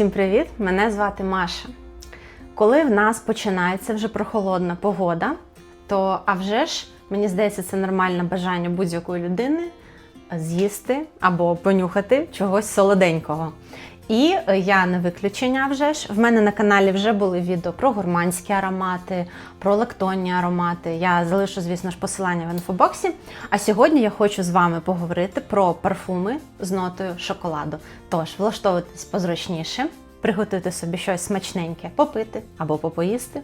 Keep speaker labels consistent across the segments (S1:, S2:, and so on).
S1: Всім привіт! Мене звати Маша. Коли в нас починається вже прохолодна погода, то а вже ж, мені здається, це нормальне бажання будь-якої людини з'їсти або понюхати чогось солоденького. І е, я не виключення вже ж. В мене на каналі вже були відео про гурманські аромати, про лактонні аромати. Я залишу, звісно ж, посилання в інфобоксі. А сьогодні я хочу з вами поговорити про парфуми з нотою шоколаду. Тож, влаштовуйтесь позручніше. Приготуйте собі щось смачненьке попити або попоїсти.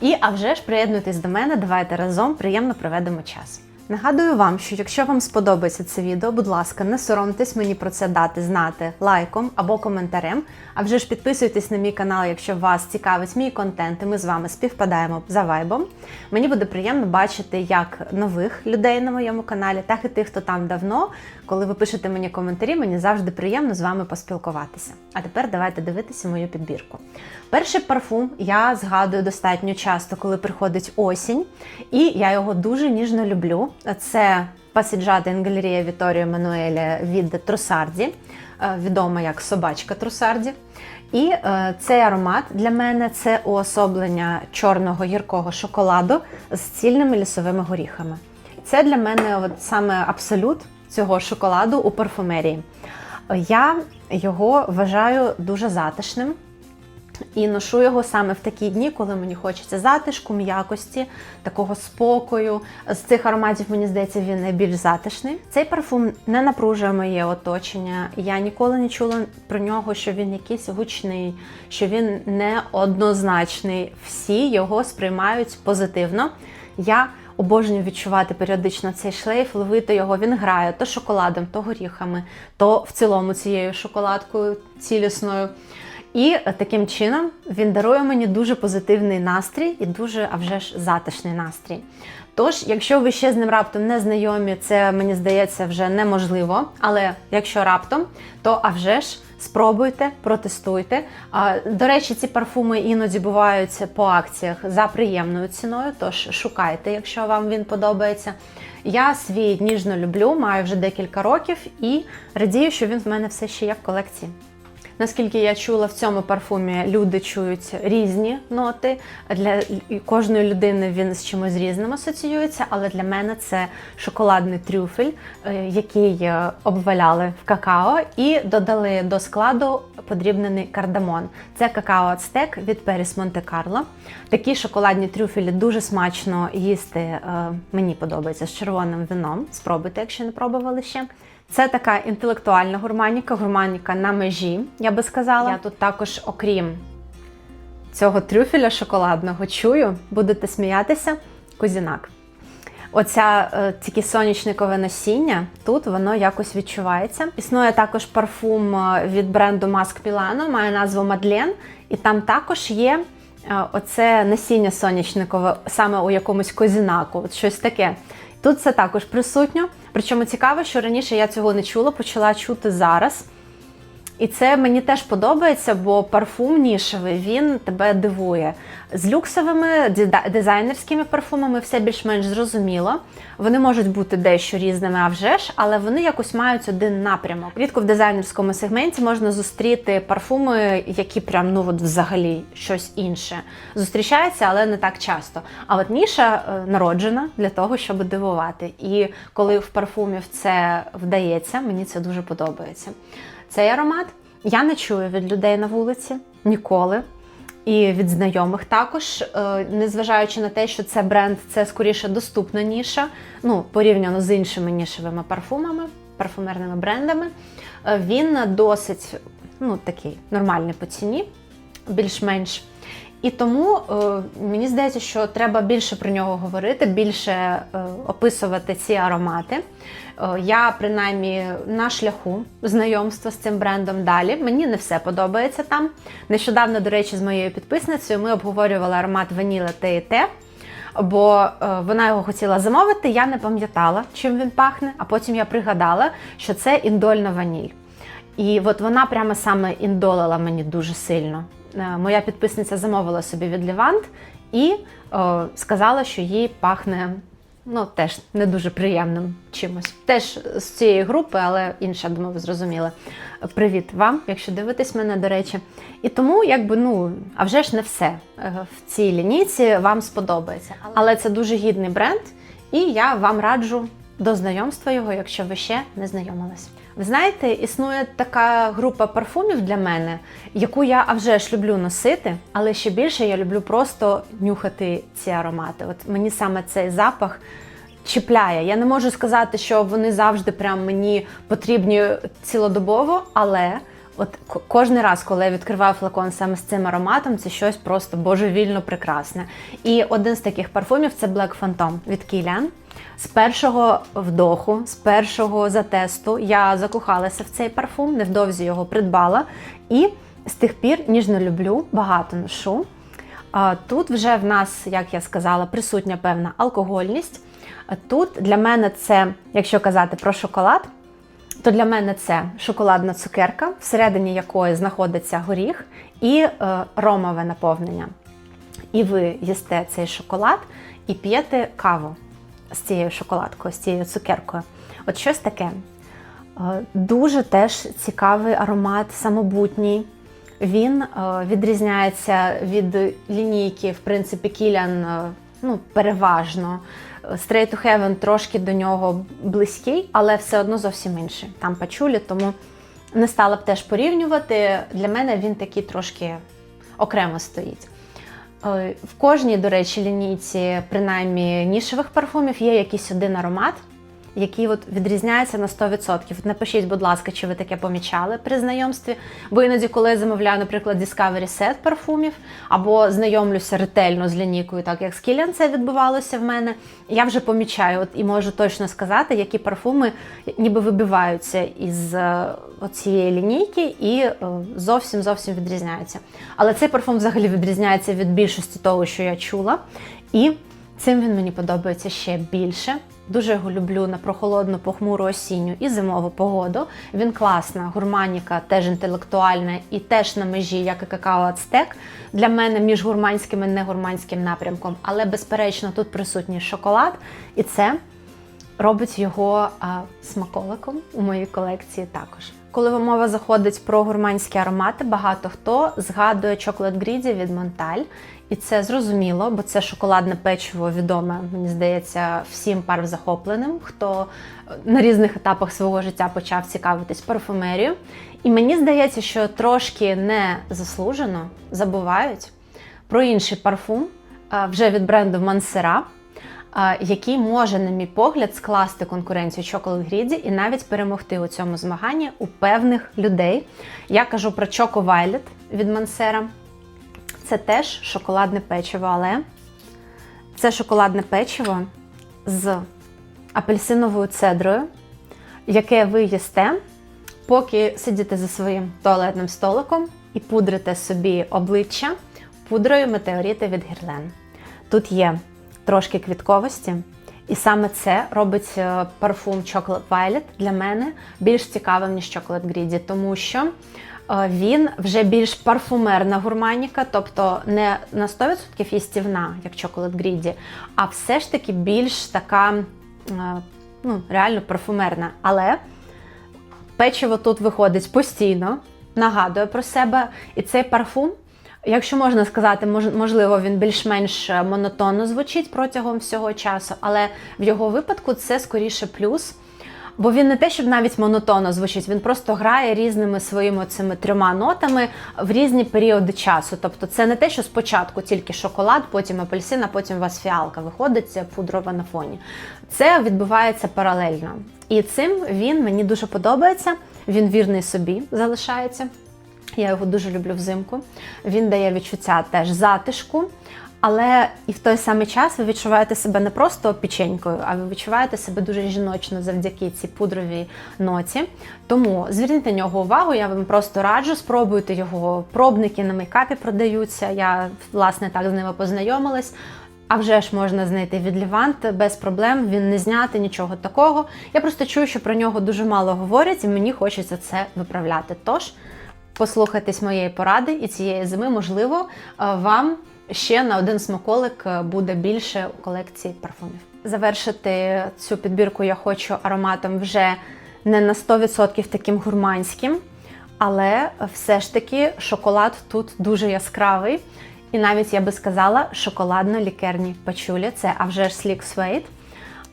S1: І а вже ж приєднуйтесь до мене, давайте разом приємно проведемо час. Нагадую вам, що якщо вам сподобається це відео, будь ласка, не соромтесь мені про це дати знати лайком або коментарем. А вже ж підписуйтесь на мій канал, якщо вас цікавить мій контент, і ми з вами співпадаємо за вайбом. Мені буде приємно бачити як нових людей на моєму каналі, так і тих, хто там давно. Коли ви пишете мені коментарі, мені завжди приємно з вами поспілкуватися. А тепер давайте дивитися мою підбірку. Перший парфум я згадую достатньо часто, коли приходить осінь, і я його дуже ніжно люблю. Це in Galleria Vittorio Emanuele від Трусарді, відома як собачка Трусарді. І е, цей аромат для мене це уособлення чорного гіркого шоколаду з цільними лісовими горіхами. Це для мене от саме абсолют цього шоколаду у парфумерії. Я його вважаю дуже затишним. І ношу його саме в такі дні, коли мені хочеться затишку, м'якості, такого спокою. З цих ароматів, мені здається, він найбільш затишний. Цей парфум не напружує моє оточення. Я ніколи не чула про нього, що він якийсь гучний, що він неоднозначний. Всі його сприймають позитивно. Я обожнюю відчувати періодично цей шлейф, ловити його. Він грає то шоколадом, то горіхами, то в цілому цією шоколадкою цілісною. І таким чином він дарує мені дуже позитивний настрій і дуже, а вже ж, затишний настрій. Тож, якщо ви ще з ним раптом не знайомі, це мені здається вже неможливо. Але якщо раптом, то а вже ж спробуйте, протестуйте. До речі, ці парфуми іноді бувають по акціях за приємною ціною, тож шукайте, якщо вам він подобається. Я свій ніжно люблю, маю вже декілька років і радію, що він в мене все ще є в колекції. Наскільки я чула, в цьому парфумі люди чують різні ноти. Для кожної людини він з чимось різним асоціюється, але для мене це шоколадний трюфель, е, який обваляли в какао, і додали до складу подрібнений кардамон. Це какао ацтек від Періс Монте-Карло. Такі шоколадні трюфелі дуже смачно їсти. Е, мені подобається з червоним вином. Спробуйте, якщо не пробували ще. Це така інтелектуальна гурманіка, гурманіка на межі, я би сказала. Я тут також, окрім цього трюфеля шоколадного, чую, будете сміятися, кузінак. Оця е, тільки сонячникове насіння, тут воно якось відчувається. Існує також парфум е, від бренду Mask Milano, має назву Мадлен, і там також є е, оце насіння сонячникове, саме у якомусь козінаку, от щось таке. Тут це також присутньо. Причому цікаво, що раніше я цього не чула, почала чути зараз. І це мені теж подобається, бо парфум нішевий він тебе дивує. З люксовими дизайнерськими парфумами все більш-менш зрозуміло. Вони можуть бути дещо різними, а вже ж, але вони якось мають один напрямок. Рідко в дизайнерському сегменті можна зустріти парфуми, які прям ну от взагалі щось інше. Зустрічаються, але не так часто. А от ніша е, народжена для того, щоб дивувати. І коли в парфумів це вдається, мені це дуже подобається. Цей аромат я не чую від людей на вулиці ніколи. І від знайомих також, е, незважаючи на те, що це бренд, це скоріше доступна ніша, ну, порівняно з іншими нішевими парфумами, парфумерними брендами. Е, він досить ну, такий нормальний по ціні, більш-менш. І тому е, мені здається, що треба більше про нього говорити, більше описувати ці аромати. Е, я принаймні на шляху знайомства з цим брендом далі. Мені не все подобається там. Нещодавно, до речі, з моєю підписницею ми обговорювали аромат Ваніла Те і Те. Бо е, вона його хотіла замовити, я не пам'ятала, чим він пахне, а потім я пригадала, що це індольна ваніль. І от вона прямо саме індолила мені дуже сильно. Е, моя підписниця замовила собі від Лівант і о, сказала, що їй пахне ну, теж не дуже приємним чимось. Теж з цієї групи, але інша, думаю, ви зрозуміли. Привіт вам, якщо дивитесь мене, до речі. І тому, якби, ну, а вже ж не все е, в цій лінійці вам сподобається. Але це дуже гідний бренд, і я вам раджу до знайомства його, якщо ви ще не знайомились. Ви знаєте, існує така група парфумів для мене, яку я а вже ж люблю носити, але ще більше я люблю просто нюхати ці аромати. От мені саме цей запах чіпляє. Я не можу сказати, що вони завжди прям мені потрібні цілодобово, але от ко- кожен раз, коли я відкриваю флакон саме з цим ароматом, це щось просто божевільно прекрасне. І один з таких парфумів це Black Phantom від Kilian. З першого вдоху, з першого затесту я закохалася в цей парфум, невдовзі його придбала. І з тих пір ніжно люблю, багато ношу. Тут вже в нас, як я сказала, присутня певна алкогольність. Тут для мене це, якщо казати про шоколад, то для мене це шоколадна цукерка, всередині якої знаходиться горіх і е, ромове наповнення. І ви їсте цей шоколад і п'єте каву з цією шоколадкою, з цією цукеркою. От щось таке. Е, Дуже теж цікавий аромат, самобутній. Він е, відрізняється від лінійки, в принципі, Кілян ну, переважно. Straight to Heaven трошки до нього близький, але все одно зовсім інший. Там пачулі, тому не стала б теж порівнювати. Для мене він такий трошки окремо стоїть. Е, В кожній, до речі, лінійці, принаймні нішевих парфумів, є якийсь один аромат, який от відрізняється на 100%. Напишіть, будь ласка, чи ви таке помічали при знайомстві. Бо іноді, коли я замовляю, наприклад, Discovery Set парфумів, або знайомлюся ретельно з лінійкою, так як з Kilian це відбувалося в мене, я вже помічаю от, і можу точно сказати, які парфуми ніби вибиваються із е, цієї лінійки і е, зовсім зовсім відрізняються. Але цей парфум взагалі відрізняється від більшості того, що я чула. І цим він мені подобається ще більше. Дуже його люблю на прохолодну, похмуру осінню і зимову погоду. Він класна, гурманіка, теж інтелектуальна і теж на межі, як і какао ацтек. Для мене між гурманським і негурманським напрямком. Але, безперечно, тут присутній шоколад, і це робить його а, смаколиком у моїй колекції також. Коли мова заходить про гурманські аромати, багато хто згадує Chocolate Greedy від Монталь. І це зрозуміло, бо це шоколадне печиво відоме, мені здається, всім парвзахопленим, хто е, на різних етапах свого життя почав цікавитись парфумерією. І мені здається, що трошки не заслужено забувають про інший парфум е, вже від бренду Мансера, який може, на мій погляд, скласти конкуренцію Chocolate Greedy і навіть перемогти у цьому змаганні у певних людей. Я кажу про Choco Violet від Мансера. Це теж шоколадне печиво, але це шоколадне печиво з апельсиновою цедрою, яке ви їсте, поки сидите за своїм туалетним столиком і пудрите собі обличчя пудрою метеорити від Гірлен. Тут є трошки квітковості, і саме це робить е, парфум Chocolate Violet для мене більш цікавим, ніж Chocolate Greedy, тому що е, він вже більш парфумерна гурманіка, тобто не на 100% їстівна, як Chocolate Greedy, а все ж таки більш така е, ну, реально парфумерна. Але печиво тут виходить постійно, нагадує про себе. І цей парфум, якщо можна сказати, можливо, він більш-менш монотонно звучить протягом всього часу, але в його випадку це скоріше плюс. Бо він не те, щоб навіть монотонно звучить, він просто грає різними своїми цими трьома нотами в різні періоди часу. Тобто це не те, що спочатку тільки шоколад, потім апельсин, а потім у вас фіалка виходить пудрова на фоні. Це відбувається паралельно. І цим він мені дуже подобається. Він вірний собі залишається. Я його дуже люблю взимку. Він дає відчуття теж затишку. Але і в той самий час ви відчуваєте себе не просто печенькою, а ви відчуваєте себе дуже жіночно завдяки цій пудровій ноті. Тому зверніть на нього увагу, я вам просто раджу, спробуйте його. Пробники на мейкапі продаються. Я власне так з ними познайомилась. А вже ж можна знайти від Лівант без проблем. Він не знятий, нічого такого. Я просто чую, що про нього дуже мало говорять, і мені хочеться це виправляти. Тож послухайтесь моєї поради, і цієї зими, можливо, е, вам ще на один смаколик е, буде більше у колекції парфумів. Завершити цю підбірку я хочу ароматом вже не на 100% таким гурманським, але все ж таки шоколад тут дуже яскравий. І навіть я би сказала, шоколадно-лікерні пачулі це а вже ж Sleek Suede.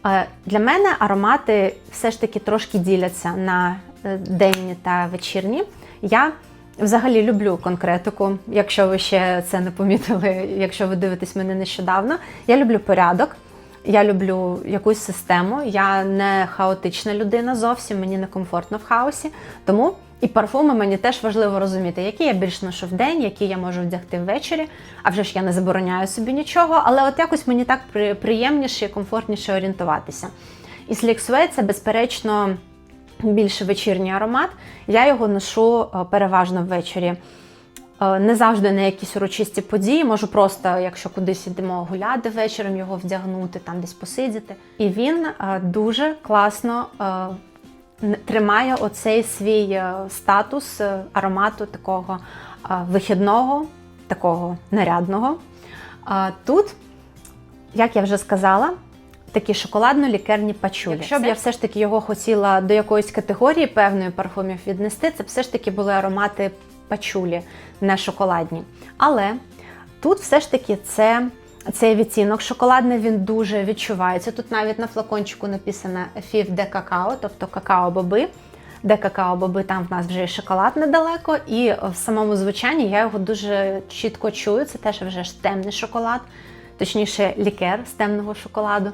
S1: Е, Для мене аромати все ж таки трошки діляться на денні та вечірні. Я взагалі люблю конкретику, якщо ви ще це не помітили, якщо ви дивитесь мене нещодавно. Я люблю порядок. Я люблю якусь систему. Я не хаотична людина зовсім, мені не комфортно в хаосі. Тому і парфуми мені теж важливо розуміти, які я більш ношу в день, які я можу вдягти ввечері. А вже ж я не забороняю собі нічого, але от якось мені так приємніше і комфортніше орієнтуватися. І Suede – це, безперечно, більше вечірній аромат. Я його ношу е, переважно ввечері. Е, Не завжди на якісь урочисті події, можу просто, якщо кудись йдемо гуляти вечором, його вдягнути, там десь посидіти. І він е, дуже класно тримає оцей свій статус аромату такого вихідного, такого нарядного. Тут, як я вже сказала, такі шоколадно-лікерні пачулі. Якщо б я все ж таки його хотіла до якоїсь категорії певної парфумів віднести, це б все ж таки були аромати пачулі, не шоколадні. Але тут все ж таки це. Цей відтінок шоколадний він дуже відчувається. Тут навіть на флакончику написано Фів де какао, тобто какао-боби. Де какао-боби, там в нас вже і шоколад недалеко, і в самому звучанні я його дуже чітко чую. Це теж вже ж темний шоколад, точніше, лікер з темного шоколаду.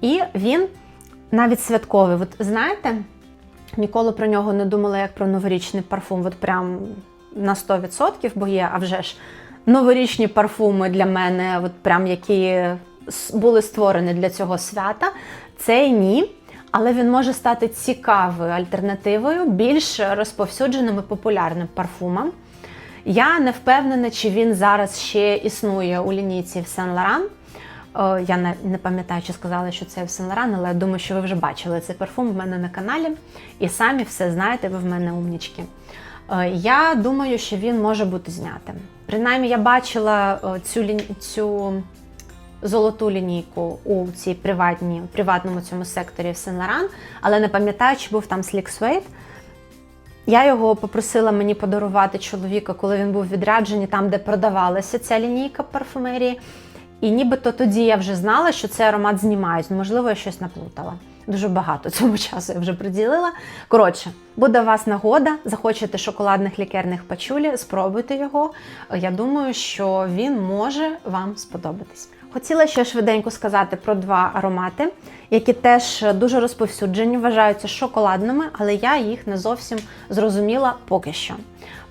S1: І він навіть святковий. От знаєте, ніколи про нього не думала як про новорічний парфум. От прям на 100%, бо є, а вже ж новорічні парфуми для мене, от прям які були створені для цього свята. Цей ні. Але він може стати цікавою альтернативою більш розповсюдженим і популярним парфумам. Я не впевнена, чи він зараз ще існує у лінійці в Сен Лоран. Е, Я не, пам'ятаю, чи сказала, що це в Сен Лоран, але я думаю, що ви вже бачили цей парфум в мене на каналі і самі все знаєте, ви в мене умнічки. Е, Я думаю, що він може бути знятим. Принаймні, я бачила е, цю, цю золоту лінійку у цій приватній, приватному цьому секторі в Сен Лоран, але не пам'ятаю, чи був там Sleek Suede. Я його попросила мені подарувати чоловіка, коли він був в відрядженні, там, де продавалася ця лінійка парфумерії. І нібито тоді я вже знала, що цей аромат знімають. Ну, Можливо, я щось наплутала. Дуже багато цього часу я вже приділила. Коротше, буде у вас нагода, захочете шоколадних лікерних пачулі, спробуйте його. Я думаю, що він може вам сподобатись. Хотіла ще швиденько сказати про два аромати, які теж дуже розповсюджені, вважаються шоколадними, але я їх не зовсім зрозуміла поки що.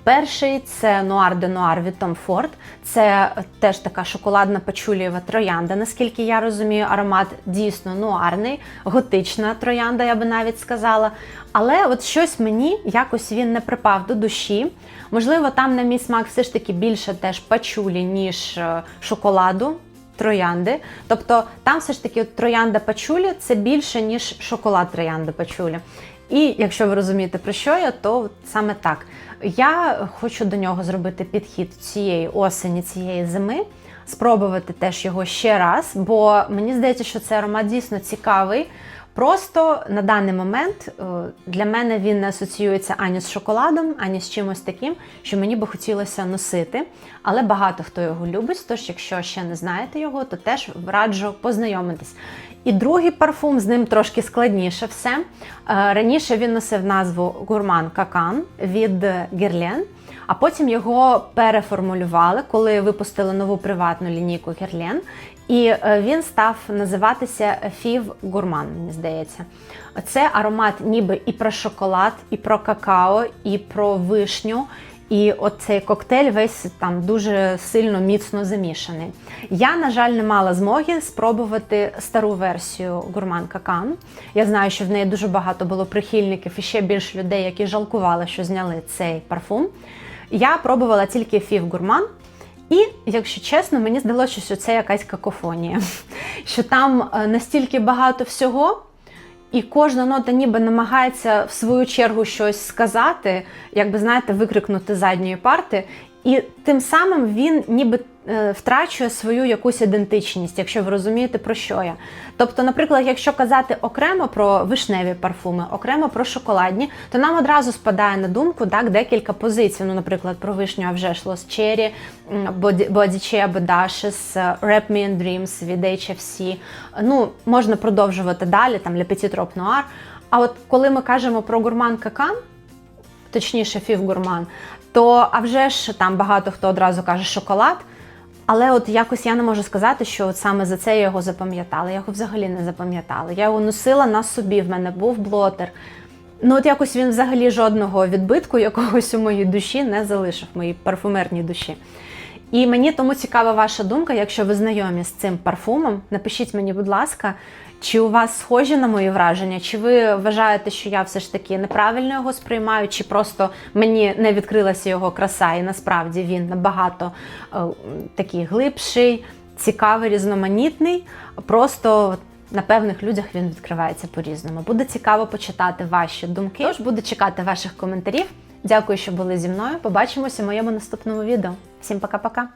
S1: Перший це Noir de Noir від Tom Ford. Це теж така шоколадна пачулієва троянда. Наскільки я розумію, аромат дійсно нуарний, готична троянда, я би навіть сказала. Але от щось мені якось він не припав до душі. Можливо, там на мій смак все ж таки більше теж пачулі, ніж е, шоколаду. Троянди, тобто там все ж таки троянда пачулі це більше, ніж шоколад троянда пачулі. І якщо ви розумієте про що я, то саме так. Я хочу до нього зробити підхід цієї осені, цієї зими, спробувати теж його ще раз, бо мені здається, що цей аромат дійсно цікавий. Просто на даний момент е, для мене він не асоціюється ані з шоколадом, ані з чимось таким, що мені би хотілося носити. Але багато хто його любить. Тож, якщо ще не знаєте його, то теж раджу познайомитись. І другий парфум з ним трошки складніше все. Е, Раніше він носив назву Гурман Какан від Guerlain, а потім його переформулювали, коли випустили нову приватну лінійку Guerlain. І е, він став називатися Фів Гурман, мені здається. Це аромат ніби і про шоколад, і про какао, і про вишню. І оцей коктейль весь там дуже сильно міцно замішаний. Я, на жаль, не мала змоги спробувати стару версію Гурман Какан. Я знаю, що в неї дуже багато було прихильників і ще більше людей, які жалкували, що зняли цей парфум. Я пробувала тільки Фів Гурман. І, якщо чесно, мені здалося, що це якась какофонія, що там е, настільки багато всього, і кожна нота ніби намагається в свою чергу щось сказати, якби знаєте, викрикнути задньої парти. І тим самим він ніби втрачує свою якусь ідентичність, якщо ви розумієте, про що я. Тобто, наприклад, якщо казати окремо про вишневі парфуми, окремо про шоколадні, то нам одразу спадає на думку так, декілька позицій. Ну, наприклад, про вишню а вже ж м, Body- Bodyche або е, Wrap Me in Dreams від HFC. Ну, можна продовжувати далі, там Petit Trop Noir. А от коли ми кажемо про гурман какан, точніше фів гурман, то а вже ж там багато хто одразу каже шоколад. Але от якось я не можу сказати, що от саме за це я його запам'ятала. Я його взагалі не запам'ятала. Я його носила на собі, в мене був блотер. Ну, от якось він взагалі жодного відбитку якогось у моїй душі не залишив, моїй парфумерній душі. І мені тому цікава ваша думка, якщо ви знайомі з цим парфумом, напишіть мені, будь ласка, чи у вас схожі на мої враження, чи ви вважаєте, що я все ж таки неправильно його сприймаю, чи просто мені не відкрилася його краса, і насправді він набагато е, такий глибший, цікавий, різноманітний. Просто на певних людях він відкривається по-різному. Буде цікаво почитати ваші думки. Тож буду чекати ваших коментарів. Дякую, що були зі мною. Побачимося в моєму наступному відео. Всім пока-пока!